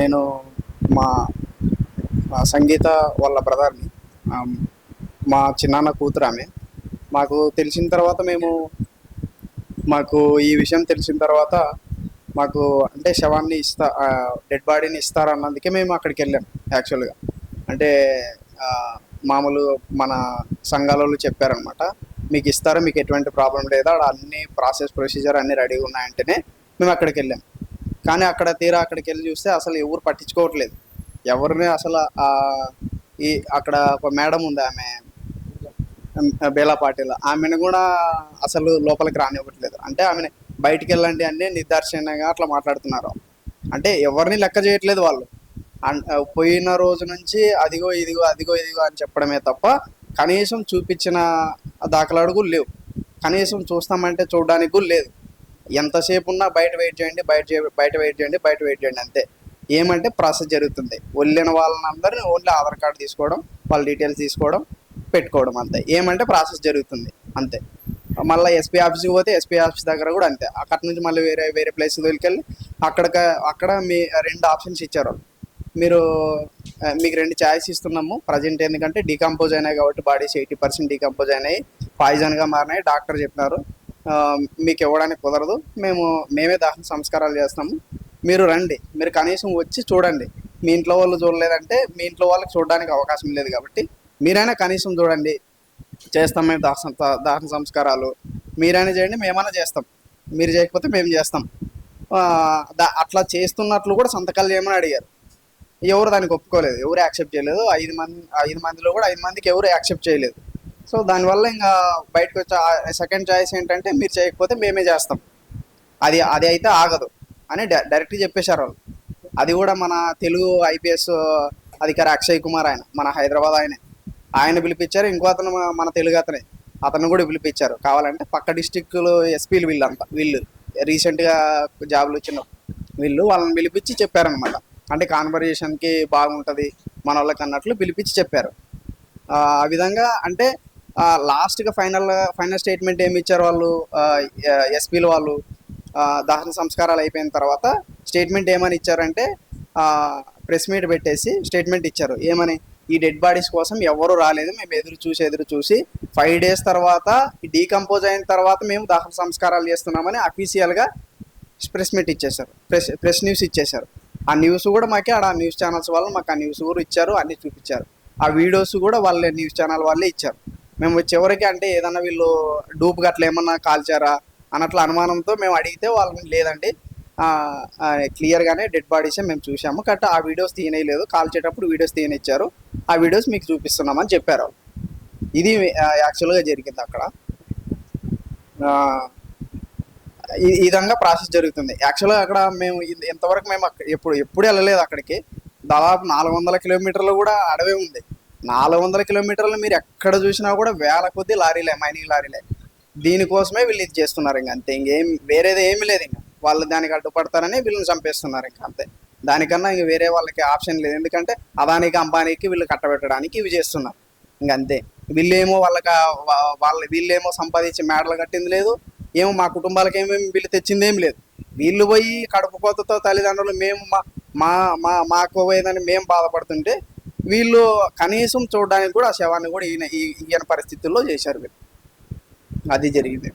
నేను మా సంగీత వాళ్ళ బ్రదర్ని మా చిన్నాన్న కూతురు ఆమె. మాకు తెలిసిన తర్వాత మేము మాకు ఈ విషయం తెలిసిన తర్వాత మాకు అంటే శవాన్ని ఇస్తా డెడ్ బాడీని ఇస్తారన్నందుకే మేము అక్కడికి వెళ్ళాం యాక్చువల్గా అంటే మామూలు మన సంఘాలలో చెప్పారనమాట మీకు ఇస్తారో? మీకు ఎటువంటి ప్రాబ్లం లేదా? ఆడ అన్ని ప్రాసెస్ ప్రొసీజర్ అన్నీ రెడీగా ఉన్నాయంటేనే మేము అక్కడికి వెళ్ళాం. కానీ అక్కడ తీరా అక్కడికి వెళ్ళి చూస్తే అసలు ఎవరు పట్టించుకోవట్లేదు. ఎవరిని అసలు ఈ అక్కడ ఒక మేడం ఉంది ఆమె బేలా పాటిల్. ఆమెను కూడా అసలు లోపలికి రానివ్వట్లేదు. అంటే ఆమెను బయటికి వెళ్ళండి అన్నీ నిర్దాక్షిణ్యంగా అట్లా మాట్లాడుతున్నారు. అంటే ఎవరిని లెక్క చేయట్లేదు వాళ్ళు. పోయిన రోజు నుంచి అదిగో ఇదిగో అదిగో ఇదిగో అని చెప్పడమే తప్ప కనీసం చూపించిన దాఖలాడుగు కూడా లేవు. కనీసం చూస్తామంటే చూడడానికి కూడా లేదు. ఎంతసేపు ఉన్నా బయట వెయిట్ చేయండి బయట బయట వెయిట్ చేయండి బయట వెయిట్ చేయండి అంతే. ఏమంటే ప్రాసెస్ జరుగుతుంది. వెళ్ళిన వాళ్ళని అందరినీ ఓన్లీ ఆధార్ కార్డు తీసుకోవడం వాళ్ళ డీటెయిల్స్ తీసుకోవడం పెట్టుకోవడం అంతే. ఏమంటే ప్రాసెస్ జరుగుతుంది అంతే. మళ్ళీ ఎస్పీ ఆఫీస్కి పోతే ఎస్పీ ఆఫీస్ దగ్గర కూడా అంతే. అక్కడ నుంచి మళ్ళీ వేరే వేరే ప్లేస్కి వెళ్ళి అక్కడ అక్కడ మీ రెండు ఆప్షన్స్ ఇచ్చారు మీరు మీకు రెండు ఛాయిస్ ఇస్తున్నాము. ప్రజెంట్ ఎందుకంటే డీకంపోజ్ అయినాయి కాబట్టి బాడీస్ ఎయిటీ పర్సెంట్ డీకంపోజ్ అయినాయి. పాయిజన్గా మారినాయి. డాక్టర్ చెప్పినారు. మీకు ఇవ్వడానికి కుదరదు. మేము మేమే దహన సంస్కారాలు చేస్తాము. మీరు రండి. మీరు కనీసం వచ్చి చూడండి. మీ ఇంట్లో వాళ్ళు చూడలేదంటే మీ ఇంట్లో వాళ్ళకి చూడడానికి అవకాశం లేదు కాబట్టి మీరైనా కనీసం చూడండి. చేస్తాం మేము దహన దహన సంస్కారాలు. మీరైనా చేయండి మేమైనా చేస్తాం. మీరు చేయకపోతే మేము చేస్తాం. దా- అట్లా చేస్తున్నట్లు కూడా సంతకాలు చేయమని అడిగారు. ఎవరు దానికి ఒప్పుకోలేదు. ఎవరు యాక్సెప్ట్ చేయలేదు. ఐదు మంది ఐదు మందిలో కూడా ఐదు మందికి ఎవరు యాక్సెప్ట్ చేయలేదు. సో దానివల్ల ఇంకా బయటకు వచ్చే సెకండ్ చాయిస్ ఏంటంటే మీరు చేయకపోతే మేమే చేస్తాం. అది అది అయితే ఆగదు అని డై- డైరెక్ట్గా చెప్పేశారు వాళ్ళు. అది కూడా మన తెలుగు ఐపీఎస్ అధికారి అక్షయ్ కుమార్ ఆయన మన హైదరాబాద్ ఆయనే. ఆయన పిలిపించారు ఇంకో అతను మన- తెలుగు అతనే. అతను కూడా పిలిపించారు. కావాలంటే పక్క డిస్టిక్లో ఎస్పీలు వీళ్ళంతా వీళ్ళు. రీసెంట్గా జాబులు వచ్చిన వీళ్ళు వాళ్ళని పిలిపించి చెప్పారనమాట అంటే కాన్వర్జేషన్కి బాగుంటుంది మన వాళ్ళకి అన్నట్లు పిలిపించి చెప్పారు. ఆ విధంగా అంటే లాస్ట్గా ఫైనల్ ఫైనల్ స్టేట్మెంట్ ఏమి ఇచ్చారు వాళ్ళు? ఎస్పీలు వాళ్ళు? దహన సంస్కారాలు అయిపోయిన తర్వాత స్టేట్మెంట్ ఏమని ఇచ్చారంటే ప్రెస్ మీట్ పెట్టేసి స్టేట్మెంట్ ఇచ్చారు. ఏమని? ఈ డెడ్ బాడీస్ కోసం ఎవరు రాలేదు మేము ఎదురు చూసి ఎదురు చూసి ఫైవ్ డేస్ తర్వాత డీకంపోజ్ అయిన తర్వాత మేము దహన సంస్కారాలు చేస్తున్నామని అఫీషియల్గా ప్రెస్ మీట్ ఇచ్చేశారు. ప్రెస్ ప్రెస్ న్యూస్ ఇచ్చేశారు. ఆ న్యూస్ కూడా మాకే ఆడ న్యూస్ ఛానల్స్ వాళ్ళు మాకు ఆ న్యూస్ కూడా ఇచ్చారు అన్ని చూపించారు. ఆ వీడియోస్ కూడా వాళ్ళే న్యూస్ ఛానల్ వాళ్ళే ఇచ్చారు. మేము చివరికి అంటే ఏదన్నా వీళ్ళు డూప్ గట్ల ఏమన్నా కాల్చారా అన్నట్లు అనుమానంతో మేము అడిగితే వాళ్ళని లేదండి. క్లియర్గానే డెడ్ బాడీసే మేము చూసాము కట్ ఆ వీడియోస్ తీయనేయలేదు కాల్చేటప్పుడు వీడియోస్ తీయనిచ్చారు. ఆ వీడియోస్ మీకు చూపిస్తున్నామని చెప్పారు. ఇది యాక్చువల్గా జరిగింది అక్కడ. ఈ విధంగా ప్రాసెస్ జరుగుతుంది. యాక్చువల్గా అక్కడ మేము ఇంతవరకు మేము ఎప్పుడు ఎప్పుడు వెళ్ళలేదు అక్కడికి. దాదాపు నాలుగు వందల కిలోమీటర్లు కూడా అడవే ఉంది. నాలుగు వందల కిలోమీటర్లు మీరు ఎక్కడ చూసినా కూడా వేల కొద్ది లారీలే మైనింగ్ లారీలే. దీనికోసమే వీళ్ళు ఇది చేస్తున్నారు ఇంకా అంతే. ఇంకేం వేరేది ఏమీ లేదు ఇంకా. వాళ్ళు దానికి అడ్డుపడతారని వీళ్ళని చంపేస్తున్నారు ఇంకా అంతే. దానికన్నా ఇంక వేరే వాళ్ళకి ఆప్షన్ లేదు. ఎందుకంటే అదానికి అంబానీకి వీళ్ళు కట్టబెట్టడానికి ఇవి చేస్తున్నారు. ఇంక అంతే. వీళ్ళేమో వాళ్ళకి ఆ వాళ్ళ వీళ్ళేమో సంపాదించి మేడలు కట్టింది లేదు. ఏమో మా కుటుంబాలకి ఏమేమి వీళ్ళు తెచ్చింది లేదు. వీళ్ళు పోయి కడుపు కోతతో తల్లిదండ్రులు మేము మా మా మా మాకు పోయేదని మేము బాధపడుతుంటే వీళ్ళు కనీసం చూడడానికి కూడా ఆ శవాన్ని కూడా ఈయన ఈయన పరిస్థితుల్లో చేశారు వీళ్ళు. అది జరిగింది.